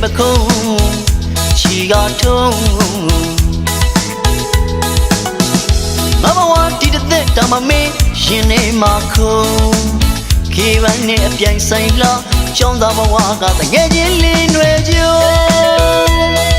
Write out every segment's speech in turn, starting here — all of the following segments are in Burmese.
မ်ပဲပခုံးချီကထုံးမမဝတီတဲ့တဲ့တမမေးရှင်နေမှာခုံခေပန်နဲ့အပြိုင်ဆိုင်လာကျောင်းသားဘဝကတကယ်ချင်းလေးຫນွယ်ချိုး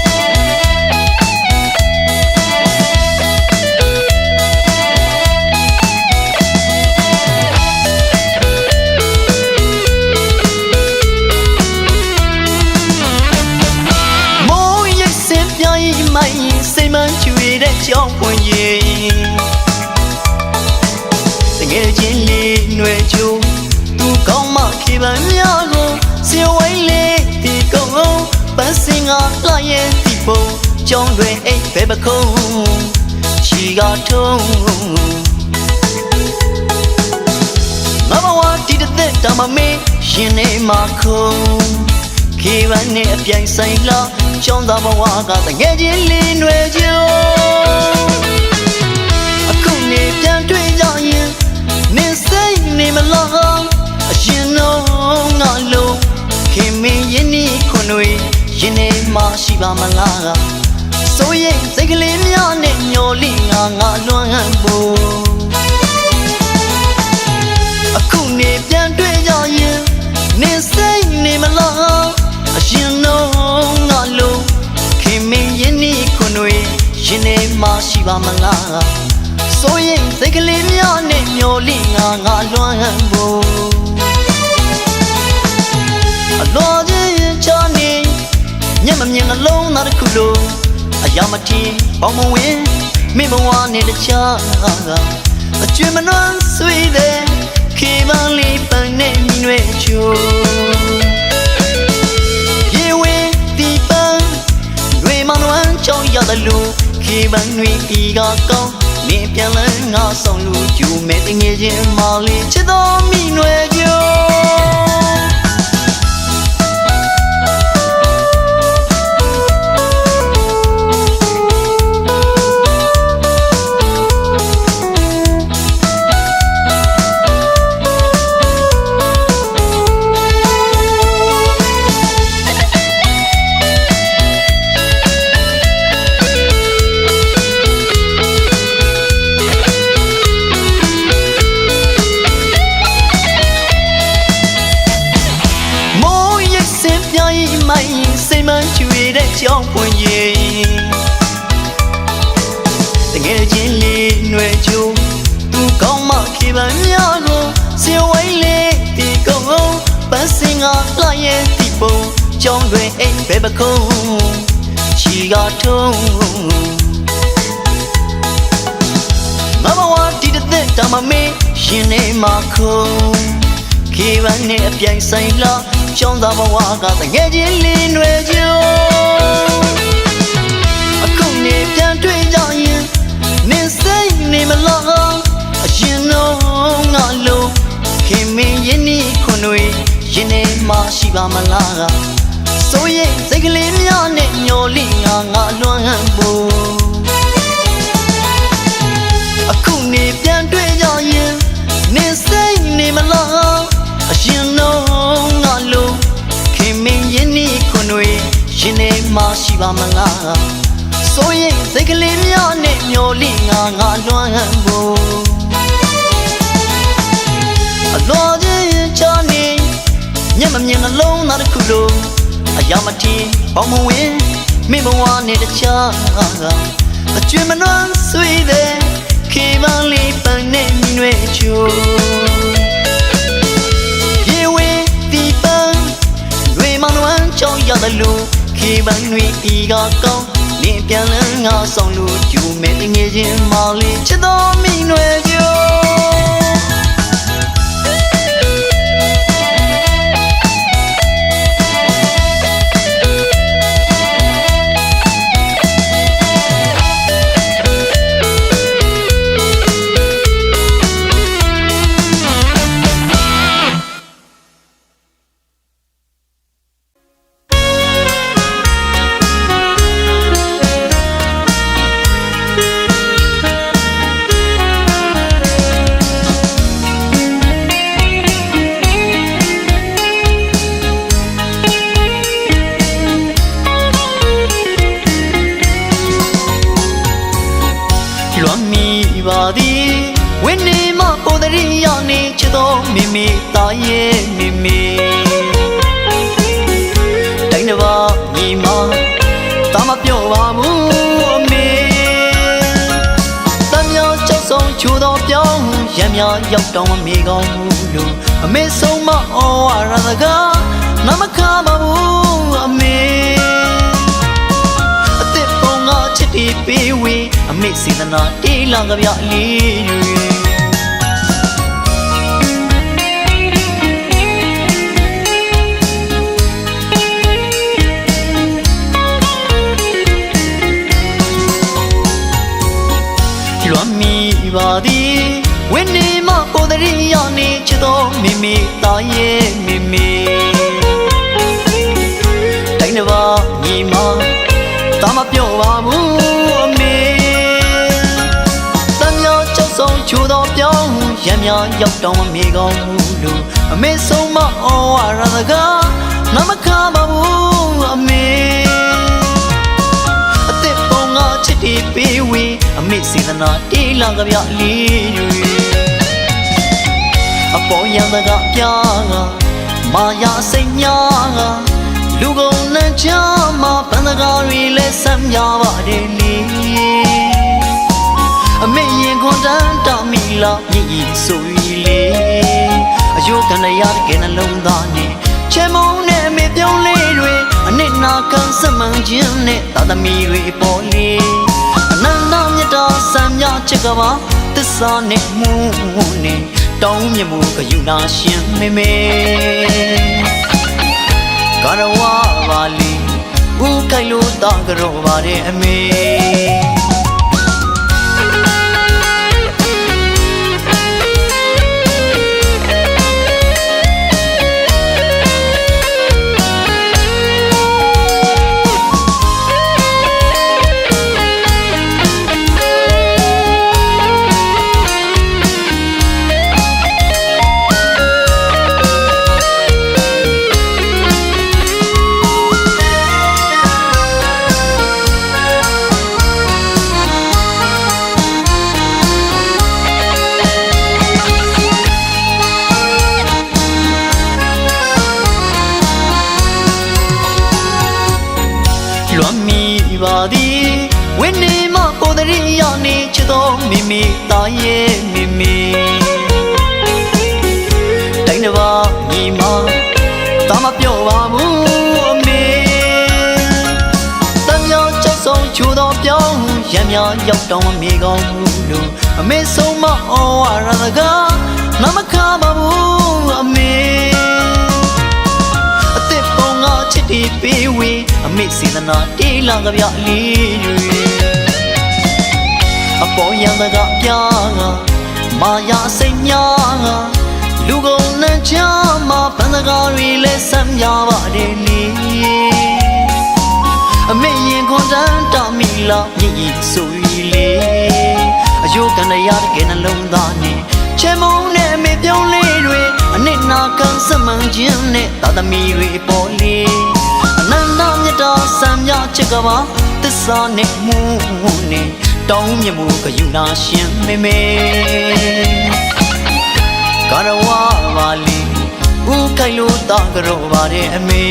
လေးຫນွယ်ချိုးသူကောင်းမှခေပန်များကိုစေဝိုင်းလေးဒီကုန်းအောင်ပန်းစင်ကလှရဲ့ဒီပုံကြောင်းတွေအိတ်ပဲပခုံးချီကထုံးမမဝတီတဲ့တဲ့တမမေးရှင်နေမှာခုံးခေဝန်းနဲ့အပြိုင်ဆိုင်လာကျောင်းသားဘဝကတငယ်ချင်းလေးနွယ်ကျိုးအခုနေပြ မှရှိပါမလားဆိုရင်စိတ်ကလေးများနဲ့ညော်လိငါငါလွမ်းဟန်ဖို့အခုနေပြန်တွေ့ကြရင်နေစိတ်နေမလားအရှင်တော့ငါလုံးခင်မင်းယင်းဤခွန်တွေရှင်နေမှရှိပါမလားဆိုရင်စိတ်ကလေးများနဲ့မျောလိငါငါလွမ်းဟန်ဖို့အလောချင်းချာနေ ညမမြင်အလုံးသားတစ်ခုလုံးအရာမထီပေါင်းမဝင်မိဘဝနဲ့တခြားအကျွေးမနှွမ်းဆွေးတဲ့ခေပန်းလေးပန်းနဲ့မြင်ွယ်ချိုးရေဝဲဒီပန်းတွေမနှွမ်းချောင်းရတယ်လို့ခေပန်းတွေဒီကကောင်းနေပြန်လဲငါဆောင်လို့ကျူမဲ့တငယ်ချင်းမလေးချစ်တော်မိနွယ်ချိုး ပဲပခုံးချီကထုံးမမဝတီတဲ့တဲ့တမမေးရှင်နေမှာခုံခေဝန်းနဲ့အပြိုင်ဆိုင်လာကျောင်းသားဘဝကတငယ်ချင်းလေးနွယ်ကျိုးအခုနေပြန်တွေ့ကြရင်နေစိတ်နေမလားအရှင်တော့ငါလုံးခင်မင်းယင်းဤခွန်တွေယင်းနေမှရှိပါမလား ဆိုရင်စိတ်ကလေးများနဲ့ညော်လိငါငါလွမ်းဟန်ဖို့အခုနေပြန်တွေ့ကြရင်နေစိတ်နေမလားအရှင်တော့ငါလုံးခင်မင်းယင်းဤခွန်တွေရှင်နေမှရှိပါမလားဆိုရင်စိတ်ကလေးများနဲ့မျောလိငါငါလွမ်းဟန်ဖို့အလောချင်းချာနေညမမြင်အလုံးသားတစ်ခုလုံးအ ရာမထီပေါင်းမဝင်မိဘဝနဲ့တခြားအကျွေးမနှွမ်းဆွေးတဲ့ခေပန်းလေးပန်းနဲ့မြင်ွယ်ချိုးရေဝဲဒီပန်းတွေမနှွမ်းချောင်းရတယ်လို့ခေပန်းတွေဒီကကောင်းလင်းပြန်လန်းငါဆောင်လို့ကျူမဲ့ငယ်ချင်းမလေးချစ်တော်မိနွယ်ချိုး ပေးဝေးအမိစေတနာတေးလာကြပြအလေးတွေလွမ်းမိပါသည်ဝင်းနေမကိုယ်တရိယာနေချစ်တော်မိမိသားရဲ့မိမိတိုင်းတစ်ပါးညီမတာမပြောပါဘူး ရံများရောက်တောင်းမမေကောင်းဘူးလို့အမေဆုံးမအော်ရတာကနမခပါဘူးအမေအသက်ပုံငါချစ်တီပေးဝေးအမိစေတနာတေးလာကြပြလေးတွေအပေါ်ရံတကပြားကမာယာစိတ်ညာကလူကုန်နှံချာမှာပန်းတကားတွေလဲဆမ်းများပါတယ်လေအမေ ရင်ခွန်တန်းတမီလာမြည်ဤဆိုရီလေအယုကနရတဲ့နှလုံးသားနဲ့ချေမုံနဲ့အမေပြုံးလေးတွေအနစ်နာခံစမှန်ခြင်းနဲ့သာသမီတွေပေါ်လေအနန္တမြတ်တာစံမြချစ်ကပါသစ္စာနဲ့မှုနဲ့တောင်းမြမှုကယူနာရှင်မေမေကာရဝပါလီဦးကိုင်လို့တာကြောပါတဲ့အမေ တောင်းမမေကောင်းဘူးလို့အမေဆုံးမအော်ရတာကနမခပါဘူးအမေအသက်ပုံငါချစ်တီပေးဝေးအမိစေတနာတေးလာကြပြအလေးတွေအပေါ်ရံတကပြားကမာယာစိတ်ညာကလူကုန်နှံချာမှာပန်းတကားတွေလဲဆမ်းများပါတယ်လေအမေရင်ခွန်တန်းတမီလာမြည်ဤဆိုရီ လေအယုကနရတဲ့နှလုံးသားနဲ့ချေမုံနဲ့အမေပြုံးလေးတွေအနစ်နာခံစမှန်ခြင်းနဲ့သာသမီတွေပေါ်လေအနန္တမြတ်တာစံမြချစ်ကပါသစ္စာနဲ့မှုနဲ့တောင်းမြမှုကယူနာရှင်မေမေကာရဝပါလီဦးကိုင်လို့တာကြောပါတဲ့အမေ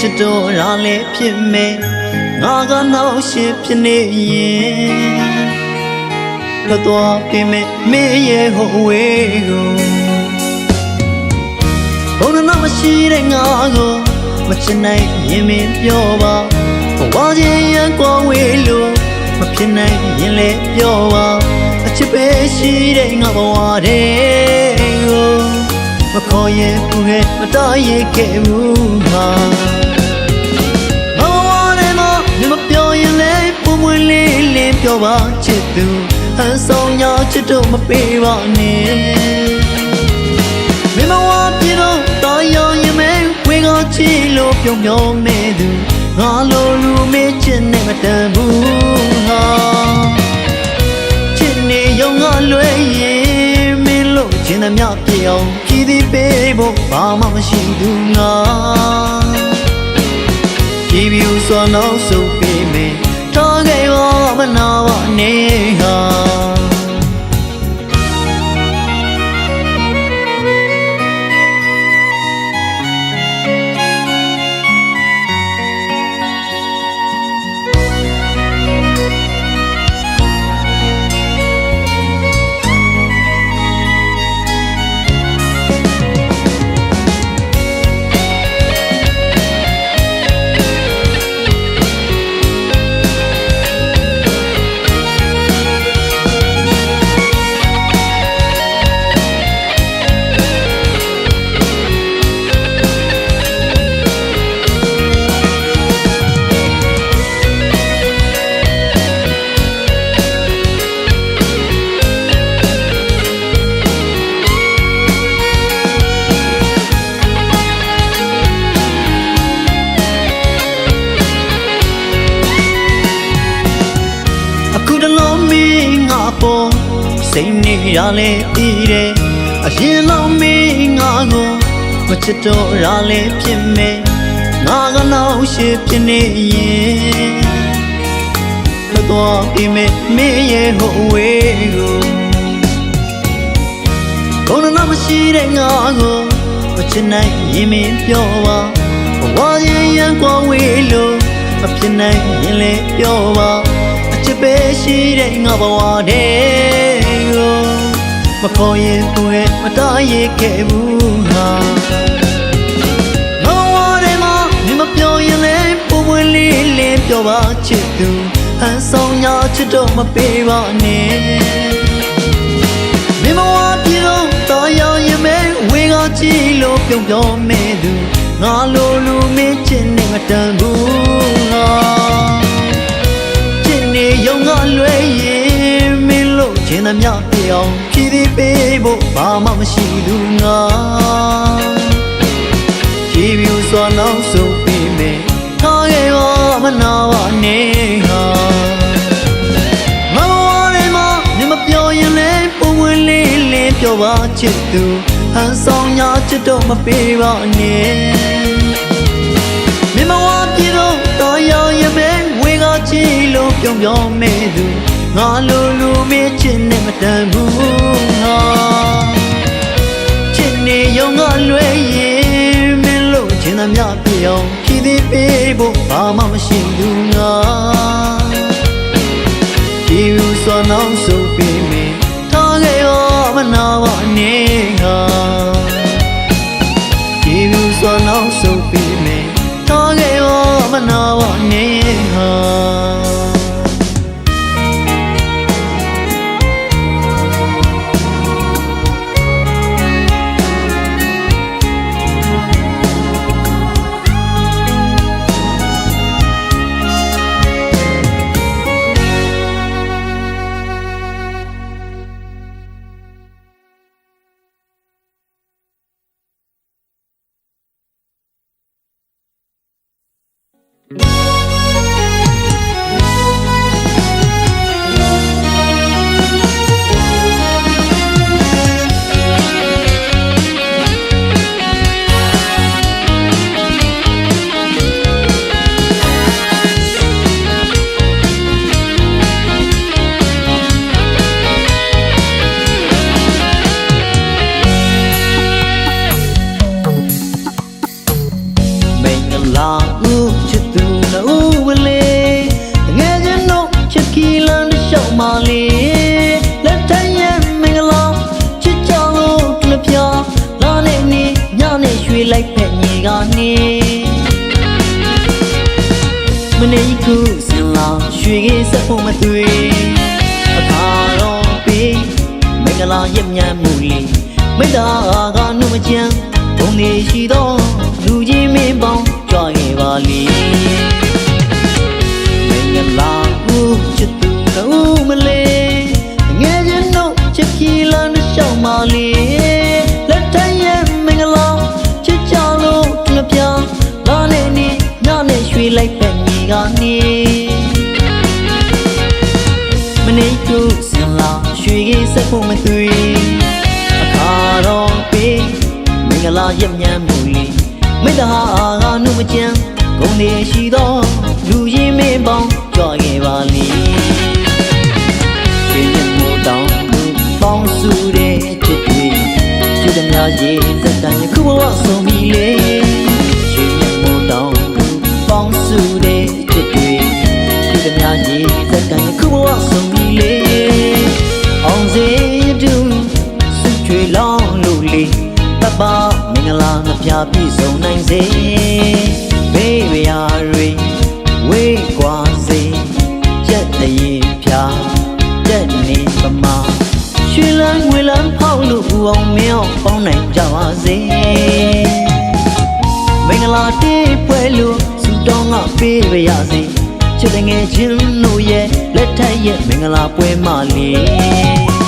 ချစ်တော့ရလဲဖြစ်မယ်ငါကနောက်ရှိဖြစ်နေရင်ထွက်သွားပြင်မဲ့မင်းရဲ့ဟိုဝေးကိုဘုံနာမရှိတဲ့ငါကိုမချင်နိုင်ရင်မင်းပြောပါဘဝချင်းရန်ကွာဝေးလို့မဖြစ်နိုင်ရင်လည်းပြောပါအချစ်ပဲရှိတဲ့ငါဘဝတဲ့ကိုမခေါ်ရင်ဘူးရဲ့မတားရခဲ့ဘူးမှာ ပြောပါချစ်သူဟန်ဆောင်ညာချစ်တော့မပေးပါနဲ့မမဝပြေတော့တော်ရောရင်မဲဝေကချီလို့ပြုံးပြုံးနေသူငါလိုလူမေးချင်နေမတန်ဘူးဟာချစ်နေရုံငါလွယ်ရင်မင်းလို့ချင်သမျှပြေအောင်ကြည်သည်ပေးဖို့ဘာမှမရှိဘူးငါကြည်ပြူစွာနောက်ဆုံးပေးမယ် ထားခဲ့ပါမနာပါနဲ့ ပေါ်စိတ်နေရလဲပြီးတယ်အရင်လုံးမင်းငါကိုမချစ်တော့ရလဲဖြစ်မယ်ငါကနောက်ရှိဖြစ်နေရင်မတော်ပြီမဲ့မင်းရဲ့ဟိုဝေးကိုဘုံနာမရှိတဲ့ငါကိုမချစ်နိုင်ရင်မင်းပြောပါဘဝရင်ရန်ကွာဝေးလို့မဖြစ်နိုင်ရင်လည်းပြောပါအ ချစ်ပဲရှိတဲ့ငါဘဝတဲ့ကိုမခေါ်ရင်ကိုယ်မတားရခဲ့ဘူးဟာငါဝရဲမမမပြောရင်လည်းပုံမွေလေးလေးပြောပါချစ်သူဟန်ဆောင်ညာချစ်တော့မပေးပါနဲ့မမဝပြေတော့တော်ရောင်ရင်မဲဝေကကြည့်လို့ပြုံးပြောမဲသူငါလိုလူမင်းချင်နေမတန်ဘူးငါချစ်နေ ရုံငါလွဲရင်မင်းလို့ချင်သမျှပြေအောင်ဖြည်သည်ပေးဖို့ဘာမှမရှိဘူးငါကြည်ပြူစွာနောက်ဆုံးပြီးမယ်ထားခဲ့ပါမနာပါနဲ့ဟာမမဝရဲမမြမပြောရင်လည်းပုံဝင်လေးလေးပြောပါချစ်သူဟန်ဆောင်ညာချစ်တော့မပေးပါနဲ့ ပြုံးပြောမဲသူငါလိုလူမေးချင်နေမတန်ဘူးငါချစ်နေရုံငါလွဲရင်မင်းလို့ချင်သမျှပြေအောင်ဖြည်သည်ပေးဖို့ဘာမှမရှိဘူးငါကြည်ယူစွာနောက်ဆုံး ကနေမနေခုစင်လာရွှေကြီးစက်ဖို့မသွေအခါတော့ပေးမင်္ဂလာရမြန်းမူလီမိတ္တဟာငါနုမကြမ်းဂုံနေရှိသောလူရင်းမင်းပေါင်းကြွခဲ့ပါလိရွှေမြတ်မို့တောင်းလူပေါင်းစုတဲ့ချစ်တွေချစ်သမျှရေစက်တန်ယခုဘဝဆုံးပြီလေ ဝဆုံးပြီလေအောင်စေတူစွချွေလောင်းလို့လေတပမင်္ဂလာမပြပြည့်စုံနိုင်စေဘေးရရာတွေဝေးကွာစေရက်တရေဖြာတက်နေပမာရွှေလန်းငွေလန်းဖောက်လို့ဦးအောင်မင်းအောင်ပေါင်းနိုင်ကြပါစေမင်္ဂလာတေးပွဲလို့စုတောင်းကပေးပါရစေ ချစ်တဲ့ငယ်ချင်းတို့ရဲ့လက်ထက်ရဲ့မင်္ဂလာပွဲမှာလေ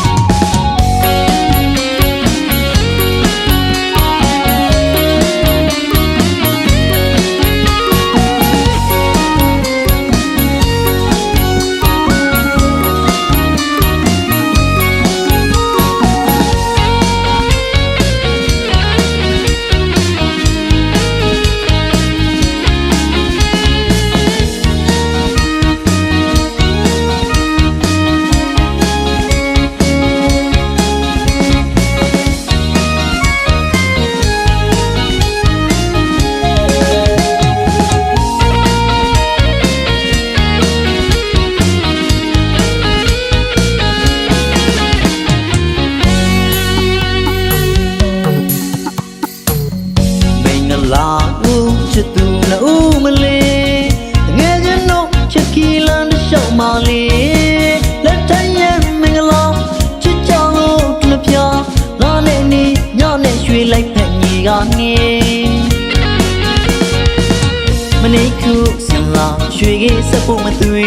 ရွှေကြီးစက်ဖို့မသွေ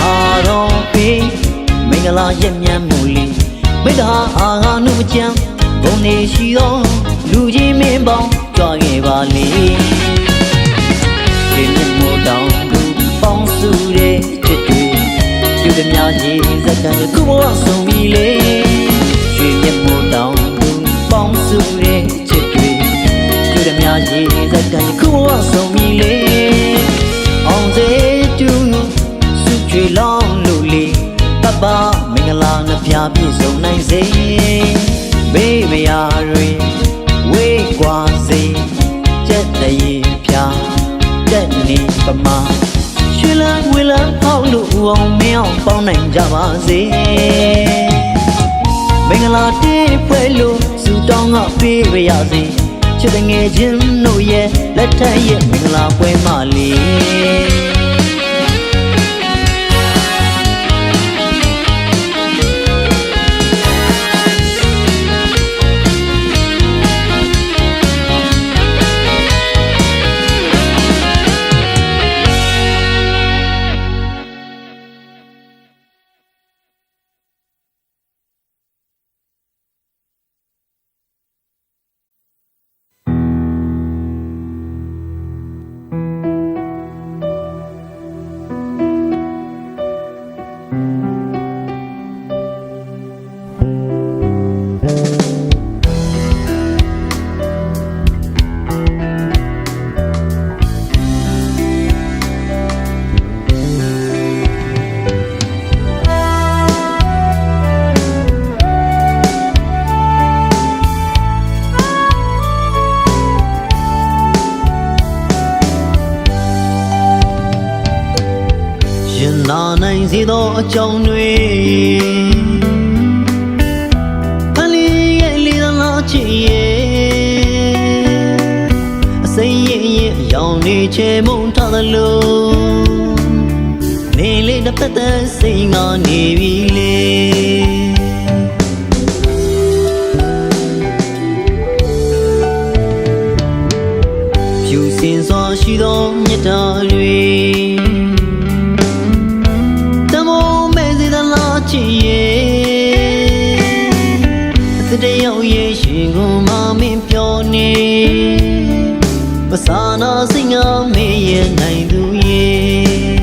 ခါတော့ပေးမင်္ဂလာရက်မြန်းမူလီမိတ္တာအာငါနုမကြမ်းဘုံနေရှိသောလူကြီးမင်းပေါင်းကြွားခဲ့ပါလေဒီမြတ်မို့တောင်းလူပေါင်းစုတဲ့ချစ်တွေယူသည်များကြီးစက္ကန့်ခုဘဝဆုံးပြီလေရွှေမြတ်မို့တောင်းလူပေါင်းစုတဲ့ချစ်တွေကျူရများရေးဇက်ကံခုဘ ပေးပါရစေချစ်တဲ့ငယ်ချင်းတို့ရဲ့လက်ထက်ရဲ့မင်္ဂလာပွဲမှာလေ သောအကြောင်းတွေဖန်လီရဲ့လီလာချစ်ရဲ့အစိမ်းရဲ့ရဲ့အယောင်နေချေမုံထားသလိုနေလေးတစ်ဖက်သက်စိတ်ငါနေပြီလေဖြူစင်စွာရှိသောမြတ်တာတွေတ ပြောနေပစာနာစိတ်ငါမေးရနိုင်သူရဲ့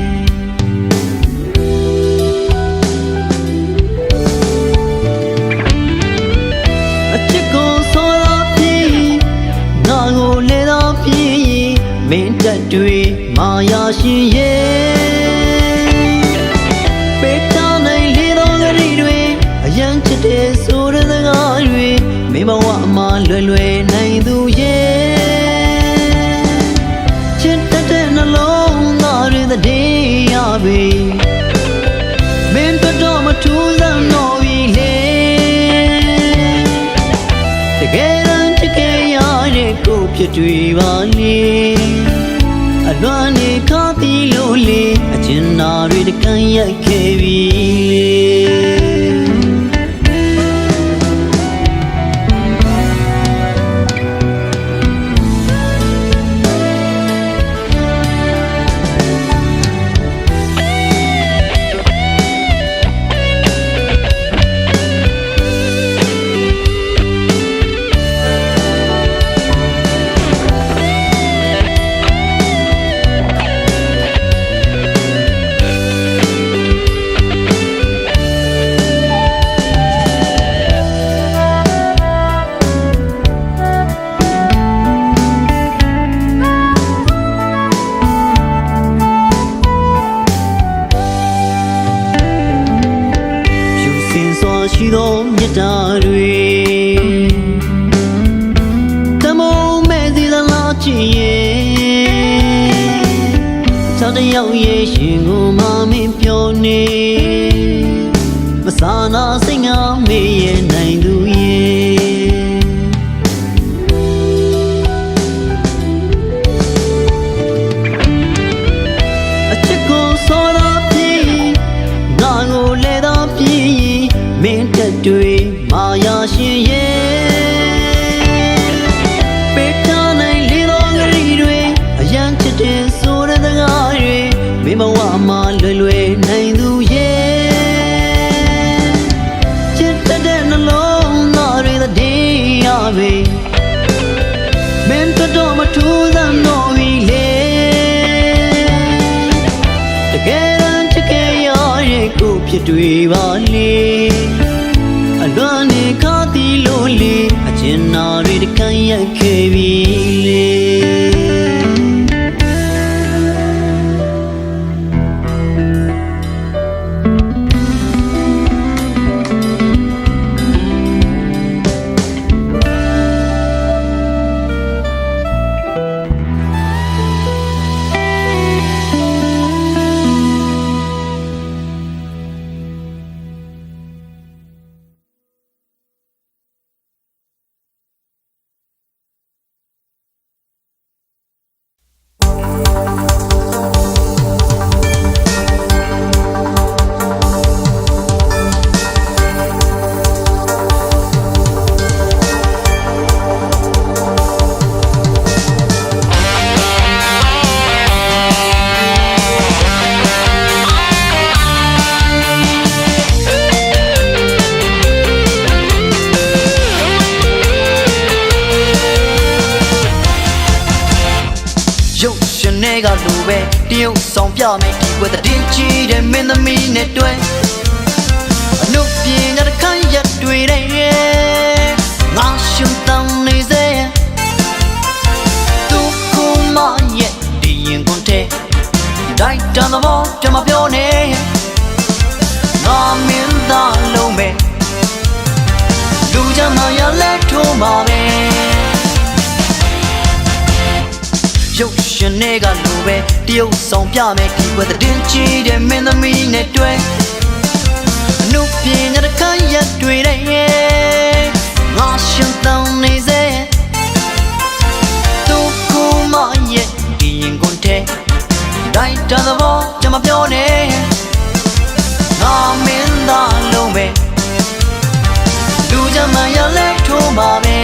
အချစ်ကိုဆိုလာပြီငါကိုလေတော့ပြီမင်းတက်တွေမာယာရှင် တွေတည်းရပြီမင်းတို့တော့မထူးဆန်းတော့ပြီလေတကယ်တမ်းချစ်ခဲ့ရတဲ့ကိုဖြစ်တွေ့ပါလေအလွမ်းနေခါပြီလို့လေအကျဉ်းနာတွေတကန်ရိုက်ခဲ့ပြီလေ ချောင်းတယောက် ည်းရပြီမင်းတို့တော့မထူးဆန်းတော့ပြီလေတကယ်တမ်းချစ်ခဲ့ရရဲ့ကိုဖြစ်တွေ့ပါလေအလွန်နေခါတီလို့လေအကျဉ်းနာတွေတကန်ရိုက်ခဲ့ပြီလေ ပဲတရုပ်ဆောင်ပြမယ်ဒီကွယ်တဲ့ကြီးတဲ့မင်းသမီးနဲ့တွဲအနုပညာတစ်ခါရက်တွေ့တဲ့ငါရှင်တောင်းနေစေသူကူမရဲ့ဒီရင်ကွန်တဲ့ဒိုက်တန်သဘောကြမပြောနဲ့ငါမင်းသားလုံးပဲလူကြမှာရလက်ထိုးမှာပဲရုပ် ရှင်နဲ့ကလိုပဲတရုတ်ဆောင်ပြမယ်ဒီဘက်တင်ချီတဲ့မင်းသမီးနဲ့တွေ့အနုပြင်းတဲ့ခိုင်ရတွေ့တဲ့ငါရှင်တောင်းနေစေသူကမရဲ့ဒီရင်ကုန်တဲ့တိုင်းတော်တော်ကျွန်မပြောနဲ့ငါမင်းသားလုံးပဲလူကြမ်းမှရလဲထိုးပါပဲ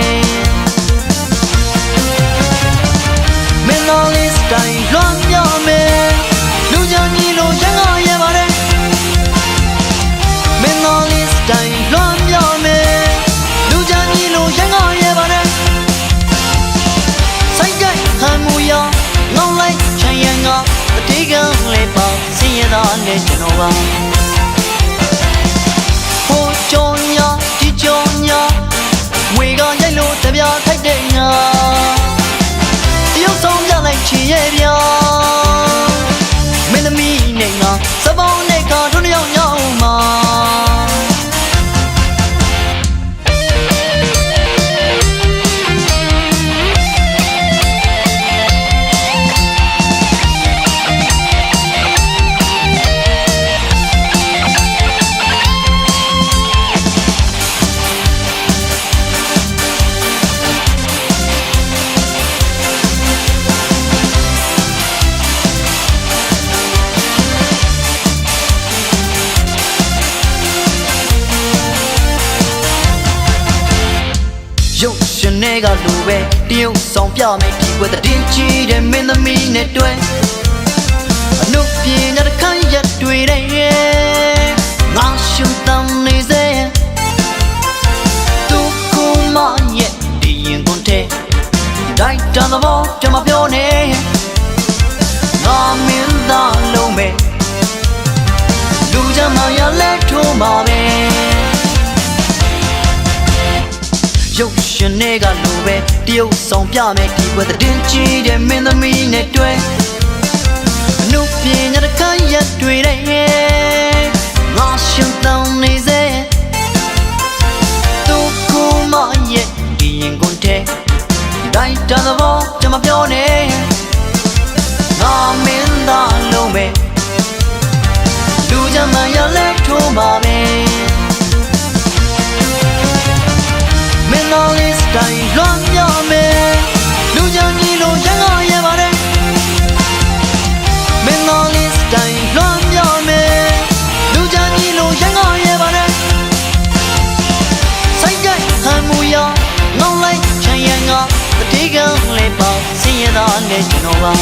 ရသားနဲ့ ဆောင်ပြမယ်ဒီကွယ်တဲ့တင်းကြီးတဲ့မင်းသမီးနဲ့တွဲအနုပြင်းတဲ့ခိုင်ရက်တွေ့တဲ့ငါရှုတမ်းနေစေသူကူမရဲ့ဒီရင်ကုန်တဲ့ဒိုက်တန်သဘောပြမပြောနဲ့ငါမင်းသားလုံးပဲလူကြမ်းမရလဲထိုးမှာပဲရုပ်ရှင်တွေကလို ပဲတရုပ်ဆောင်ပြမယ်ဒီဘွယ်တဲ့ကြီးတဲ့မင်းသမီးနဲ့တွဲအနုပညာတစ်ခါရက်တွေ့တဲ့ငါရှင်တောင်းနေစေသူကူမရဲ့ဒီရင်ကုန်တဲ့ဒိုင်တန်သဘောကြမပြောနဲ့ငါမင်းသားလုံးပဲလူကြမ်းမှန်ရလဲထိုးပါပဲမင်း တော်လေးစတိုင်လွန်ပြမယ်လူချမ်းကြီးလိုရန်ကရဲပါတယ်မင်းတော်လေးစတိုင်လွန်ပြမယ်လူချမ်းကြီးလိုရန်ကရဲပါတယ်ဆိုင်ကဟန်မူရငေါလိုက်ချမ်းရန်ကတတိကလေးပေါစင်ရသားနဲ့ကျွန်တော်ပါ